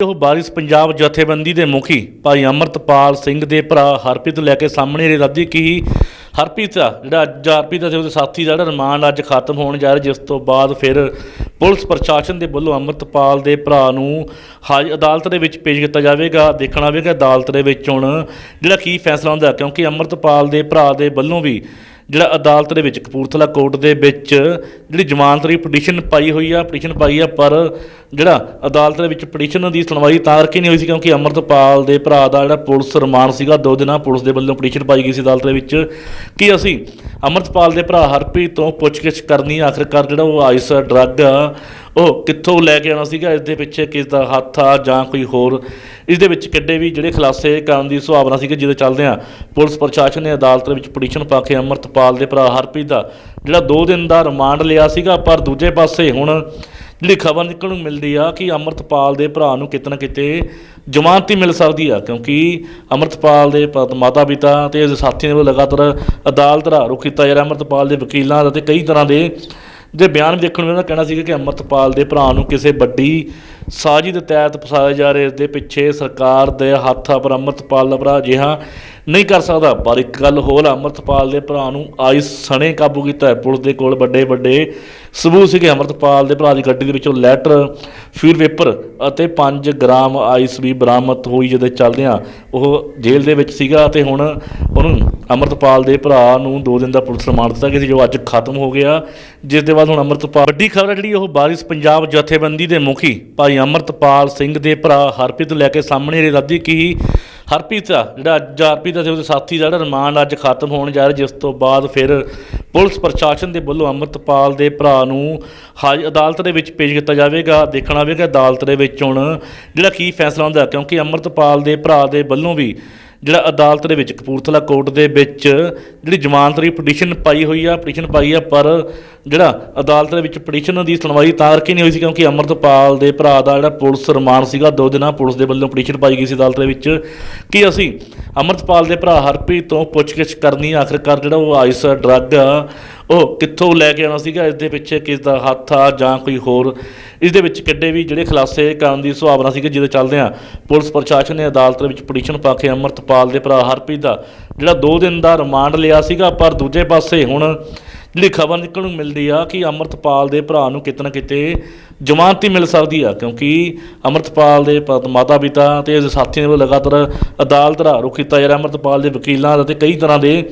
ਉਹ ਬਾਰਿਸ਼ ਪੰਜਾਬ ਜਥੇਬੰਦੀ ਦੇ ਮੁਖੀ ਭਾਈ ਅਮਰਤਪਾਲ ਸਿੰਘ ਦੇ ਭਰਾ ਹਰਪ੍ਰੀਤ ਲੈ ਕੇ ਸਾਹਮਣੇ ਰੱਦੀ ਕੀ ਹਰਪ੍ਰੀਤ ਆ ਜਿਹੜਾ ਅੱਜ ਹਰਪ੍ਰੀਤ ਅਤੇ ਉਹਦੇ ਸਾਥੀ ਦਾ ਜਿਹੜਾ ਰਿਮਾਂਡ ਅੱਜ ਖਤਮ ਹੋਣ ਜਾ ਰਿਹਾ, ਜਿਸ ਤੋਂ ਬਾਅਦ ਫਿਰ ਪੁਲਿਸ ਪ੍ਰਸ਼ਾਸਨ ਦੇ ਵੱਲੋਂ ਅਮਰਤਪਾਲ ਦੇ ਭਰਾ ਨੂੰ ਹਾਜ ਅਦਾਲਤ ਦੇ ਵਿੱਚ ਪੇਸ਼ ਕੀਤਾ ਜਾਵੇਗਾ। ਦੇਖਣਾ ਹੋਵੇਗਾ ਅਦਾਲਤ ਦੇ ਵਿੱਚ ਹੁਣ ਜਿਹੜਾ ਕੀ ਫੈਸਲਾ ਹੁੰਦਾ, ਕਿਉਂਕਿ ਅਮਰਤਪਾਲ ਦੇ ਭਰਾ ਦੇ ਵੱਲੋਂ ਵੀ ਜਿਹੜਾ ਅਦਾਲਤ ਦੇ ਵਿੱਚ ਕਪੂਰਥਲਾ ਕੋਰਟ ਦੇ ਵਿੱਚ ਜਿਹੜੀ ਜ਼ਮਾਨਤ ਦੀ ਪਟੀਸ਼ਨ ਪਾਈ ਹੋਈ ਆ, ਪਟੀਸ਼ਨ ਪਾਈ ਆ, ਪਰ ਜਿਹੜਾ ਅਦਾਲਤ ਦੇ ਵਿੱਚ ਪਟੀਸ਼ਨ ਦੀ ਸੁਣਵਾਈ ਤਾਂ ਕਰਕੇ ਨਹੀਂ ਹੋਈ ਸੀ ਕਿਉਂਕਿ ਅਮਰਤਪਾਲ ਦੇ ਭਰਾ ਦਾ ਜਿਹੜਾ ਪੁਲਿਸ ਰਿਮਾਂਡ ਸੀਗਾ, ਦੋ ਦਿਨਾਂ ਪੁਲਿਸ ਦੇ ਵੱਲੋਂ ਪਟੀਸ਼ਨ ਪਾਈ ਗਈ ਸੀ ਅਦਾਲਤ ਦੇ ਵਿੱਚ ਕਿ ਅਸੀਂ ਅਮਰਤਪਾਲ ਦੇ ਭਰਾ ਹਰਪ੍ਰੀਤ ਤੋਂ ਪੁੱਛਗਿੱਛ ਕਰਨੀ ਆਖਰਕਾਰ ਜਿਹੜਾ ਉਹ ਆਈਸ ਡਰੱਗ ਉਹ ਕਿੱਥੋਂ ਲੈ ਕੇ ਆਉਣਾ ਸੀਗਾ? ਇਸ ਦੇ ਪਿੱਛੇ ਕਿਸ ਦਾ ਹੱਥ ਆ ਜਾਂ ਕੋਈ ਹੋਰ? ਇਸ ਦੇ ਵਿੱਚ ਕਿੱਡੇ ਵੀ ਜਿਹੜੇ ਖੁਲਾਸੇ ਕਰਨ ਦੀ ਸੁਭਾਵਨਾ ਸੀ ਕਿ ਜਿਹਦੇ ਚੱਲਦੇ ਆ, ਪੁਲਿਸ ਪ੍ਰਸ਼ਾਸਨ ਨੇ ਅਦਾਲਤ ਵਿੱਚ ਪਟੀਸ਼ਨ ਪਾ ਕੇ ਅਮਰਤਪਾਲ ਦੇ ਭਰਾ ਹਰਪ੍ਰੀਤ ਦਾ ਜਿਹੜਾ 2 ਦਿਨ ਦਾ ਰਿਮਾਂਡ ਲਿਆ ਸੀਗਾ, ਪਰ ਦੂਜੇ ਪਾਸੇ ਹੁਣ ਜਿਹੜੀ ਖਬਰ ਨਿਕਲਣ ਨੂੰ ਮਿਲਦੀ ਆ ਕਿ ਅਮਰਤਪਾਲ ਦੇ ਭਰਾ ਨੂੰ ਕਿਤੇ ਨਾ ਕਿਤੇ ਜ਼ਮਾਨਤ ਹੀ ਮਿਲ ਸਕਦੀ ਆ, ਕਿਉਂਕਿ ਅਮਰਤਪਾਲ ਦੇ ਪ- ਮਾਤਾ ਪਿਤਾ ਤੇ ਉਹਦੇ ਸਾਥੀਆਂ ਦੇ ਲਗਾਤਾਰ ਅਦਾਲਤ ਦਾ ਰੁਖ ਕੀਤਾ ਜਾ ਰਿਹਾ। ਅਮਰਤਪਾਲ ਦੇ ਵਕੀਲਾਂ ਅਤੇ ਕਈ ਤਰ੍ਹਾਂ ਦੇ ਦੇ ਬਿਆਨ ਵੀ ਦੇਖਣ ਨੂੰ ਮਿਲਦਾ ਕਹਿਣਾ ਸੀਗਾ ਕਿ ਅਮਰਤਪਾਲ ਦੇ ਭਰਾ ਨੂੰ ਕਿਸੇ ਵੱਡੀ ਸਾਜ਼ਿਸ਼ ਦੇ ਤਹਿਤ ਫਸਾਇਆ ਜਾ ਰਿਹਾ, ਇਸ ਦੇ ਪਿੱਛੇ ਸਰਕਾਰ ਦੇ ਹੱਥ ਆ, ਪਰ ਅਮਰਤਪਾਲ ਦਾ ਭਰਾ ਜਿਹਾ ਨਹੀਂ ਕਰ ਸਕਦਾ। ਪਰ ਇੱਕ ਗੱਲ ਹੋਰ ਆ, ਅਮਰਤਪਾਲ ਦੇ ਭਰਾ ਨੂੰ ਆਈ ਸਣੇ ਕਾਬੂ ਕੀਤਾ ਹੈ। ਪੁਲਿਸ ਦੇ ਕੋਲ ਵੱਡੇ ਵੱਡੇ ਸਬੂਤ ਸੀਗੇ। ਅਮਰਤਪਾਲ ਦੇ ਭਰਾ ਦੀ ਗੱਡੀ ਦੇ ਵਿੱਚੋਂ ਲੈਟਰ ਫਿਊਰ ਪੇਪਰ ਅਤੇ 5 ਗ੍ਰਾਮ ਆਈਸ ਵੀ ਬਰਾਮਦ ਹੋਈ ਜਿਹਦੇ ਚੱਲਦਿਆਂ ਉਹ ਜੇਲ੍ਹ ਦੇ ਵਿੱਚ ਸੀਗਾ ਤੇ ਹੁਣ ਉਹਨੂੰ ਅਮਰਤਪਾਲ ਦੇ ਭਰਾ ਨੂੰ 2 ਦਿਨ ਦਾ ਪੁਲਿਸ ਰਿਮਾਂਡ ਦਿੱਤਾ ਗਿਆ ਸੀ ਜੋ ਅੱਜ ਖਤਮ ਹੋ ਗਿਆ। ਜਿਸ ਦੇ ਬਾਅਦ ਹੁਣ ਅਮਰਤਪਾਲ ਵੱਡੀ ਖਬਰ ਜਿਹੜੀ ਉਹ ਬਾਰਿਸ਼ ਪੰਜਾਬ ਜਥੇਬੰਦੀ ਦੇ ਮੁਖੀ ਭਾਈ ਅਮਰਤਪਾਲ ਸਿੰਘ ਦੇ ਭਰਾ ਹਰਪ੍ਰੀਤ ਲੈ ਕੇ ਸਾਹਮਣੇ ਰੱਦੀ ਕੀ ਹਰਪ੍ਰੀਤ ਆ ਜਿਹੜਾ ਅੱਜ ਹਰਪ੍ਰੀਤ ਅਤੇ ਉਹਦੇ ਸਾਥੀ ਦਾ ਜਿਹੜਾ ਰਿਮਾਂਡ ਅੱਜ ਖਤਮ ਹੋਣ ਜਾ ਰਿਹਾ, ਜਿਸ ਤੋਂ ਬਾਅਦ ਫਿਰ ਪੁਲਿਸ ਪ੍ਰਸ਼ਾਸਨ ਦੇ ਵੱਲੋਂ ਅਮਰਤਪਾਲ ਦੇ ਭਰਾ ਨੂੰ ਹਾਜ ਅਦਾਲਤ ਦੇ ਵਿੱਚ ਪੇਸ਼ ਕੀਤਾ ਜਾਵੇਗਾ, ਦੇਖਣਾ ਹੋਵੇਗਾ ਅਦਾਲਤ ਦੇ ਵਿੱਚ ਹੁਣ ਜਿਹੜਾ ਕੀ ਫੈਸਲਾ ਹੁੰਦਾ, ਕਿਉਂਕਿ ਅਮਰਤਪਾਲ ਦੇ ਭਰਾ ਦੇ ਵੱਲੋਂ ਵੀ ਜਿਹੜਾ ਅਦਾਲਤ ਦੇ ਵਿੱਚ ਕਪੂਰਥਲਾ ਕੋਰਟ ਦੇ ਵਿੱਚ ਜਿਹੜੀ ਜ਼ਮਾਨਤ ਦੀ ਪਟੀਸ਼ਨ ਪਾਈ ਹੋਈ ਆ, ਪਟੀਸ਼ਨ ਪਾਈ ਆ, ਪਰ ਜਿਹੜਾ ਅਦਾਲਤ ਦੇ ਵਿੱਚ ਪਟੀਸ਼ਨ ਦੀ ਸੁਣਵਾਈ ਤਾਂ ਕਰਕੇ ਨਹੀਂ ਹੋਈ ਸੀ ਕਿਉਂਕਿ ਅਮਰਤਪਾਲ ਦੇ ਭਰਾ ਦਾ ਜਿਹੜਾ ਪੁਲਿਸ ਰਿਮਾਂਡ ਸੀਗਾ, ਦੋ ਦਿਨਾਂ ਪੁਲਿਸ ਦੇ ਵੱਲੋਂ ਪਟੀਸ਼ਨ ਪਾਈ ਗਈ ਸੀ ਅਦਾਲਤ ਦੇ ਵਿੱਚ। ਕਿ ਅਸੀਂ ਅਮਰਤਪਾਲ ਦੇ ਭਰਾ ਹਰਪ੍ਰੀਤ ਤੋਂ ਪੁੱਛਗਿੱਛ ਕਰਨੀ ਆਖਰਕਾਰ ਜਿਹੜਾ ਉਹ ਆਈਸ ਡਰੱਗ ਉਹ ਕਿੱਥੋਂ ਲੈ ਕੇ ਆਉਣਾ ਸੀਗਾ? ਇਸ ਦੇ ਪਿੱਛੇ ਕਿਸ ਦਾ ਹੱਥ ਆ ਜਾਂ ਕੋਈ ਹੋਰ? ਇਸ ਦੇ ਵਿੱਚ ਕਿੱਡੇ ਵੀ ਜਿਹੜੇ ਖੁਲਾਸੇ ਕਰਨ ਦੀ ਸੁਭਾਵਨਾ ਸੀ ਕਿ ਜਿਹਦੇ ਚੱਲਦੇ ਆ ਪੁਲਿਸ ਪ੍ਰਸ਼ਾਸਨ ਨੇ ਅਦਾਲਤ ਦੇ ਵਿੱਚ ਪਟੀਸ਼ਨ ਪਾ ਕੇ ਅਮਰਤਪਾਲ ਦੇ ਭਰਾ ਹਰਪ੍ਰੀਤ ਦਾ ਜਿਹੜਾ 2 ਦਿਨ ਦਾ ਰਿਮਾਂਡ ਲਿਆ ਸੀਗਾ, ਪਰ ਦੂਜੇ ਪਾਸੇ ਹੁਣ ਜਿਹੜੀ ਖਬਰ ਨਿਕਲਣ ਨੂੰ ਮਿਲਦੀ ਆ ਕਿ ਅਮਰਤਪਾਲ ਦੇ ਭਰਾ ਨੂੰ ਕਿਤੇ ਨਾ ਕਿਤੇ ਜ਼ਮਾਨਤ ਹੀ ਮਿਲ ਸਕਦੀ ਆ, ਕਿਉਂਕਿ ਅਮਰਤਪਾਲ ਦੇ ਪ- ਮਾਤਾ ਪਿਤਾ ਤੇ ਇਸ ਸਾਥੀ ਦੇ ਵੱਲੋਂ ਲਗਾਤਾਰ ਅਦਾਲਤ ਦਾ ਰੁਖ ਕੀਤਾ ਜਾ ਰਿਹਾ। ਅਮਰਤਪਾਲ ਦੇ ਵਕੀਲਾਂ ਦਾ ਤੇ ਕਈ ਤਰ੍ਹਾਂ ਦੇ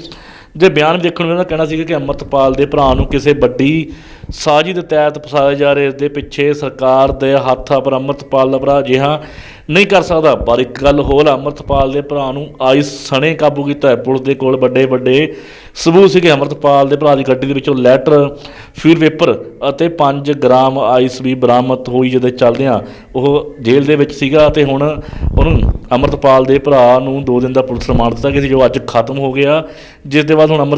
ਜੇ ਬਿਆਨ ਵੀ ਦੇਖਣ ਨੂੰ ਦਾ ਕਹਿਣਾ ਸੀਗਾ ਕਿ ਅਮਰਤਪਾਲ ਦੇ ਭਰਾ ਨੂੰ ਕਿਸੇ ਵੱਡੀ ਸਾਜ਼ਿਸ਼ ਦੇ ਤਹਿਤ ਫਸਾਇਆ ਜਾ ਰਿਹਾ ਇਸ ਦੇ ਪਿੱਛੇ ਸਰਕਾਰ ਦੇ ਹੱਥ ਆ ਪਰ ਅਮਰਤਪਾਲ ਦਾ ਭਰਾ ਅਜਿਹਾ ਨਹੀਂ ਕਰ ਸਕਦਾ। ਪਰ ਇੱਕ ਗੱਲ ਹੋਰ ਆ, ਅਮਰਤਪਾਲ ਦੇ ਭਰਾ ਨੂੰ ਆਈ ਸਣੇ ਕਾਬੂ ਕੀਤਾ ਹੈ। ਪੁਲਿਸ ਦੇ ਕੋਲ ਵੱਡੇ ਵੱਡੇ ਸਬੂਤ ਸੀਗੇ। ਅਮਰਤਪਾਲ ਦੇ ਭਰਾ ਦੀ ਗੱਡੀ ਦੇ ਵਿੱਚੋਂ ਲੈਟਰ ਫਿਊਲ ਪੇਪਰ ਅਤੇ 5 ਗ੍ਰਾਮ ਆਈਸ ਵੀ ਬਰਾਮਦ ਹੋਈ ਜਿਹਦੇ ਚੱਲਦਿਆਂ ਉਹ ਜੇਲ੍ਹ ਦੇ ਵਿੱਚ ਸੀਗਾ ਤੇ ਹੁਣ ਉਹਨੂੰ ਅਮਰਤਪਾਲ ਦੇ ਭਰਾ ਨੂੰ 2 ਦਿਨ ਦਾ ਪੁਲਿਸ ਰਿਮਾਂਡ ਦਿੱਤਾ ਗਿਆ ਸੀ, ਜੋ ਅੱਜ ਖਤਮ ਹੋ ਗਿਆ। ਜਿਸ ਦੇ ਬਾਅਦ ਹੁਣ ਅਮਰ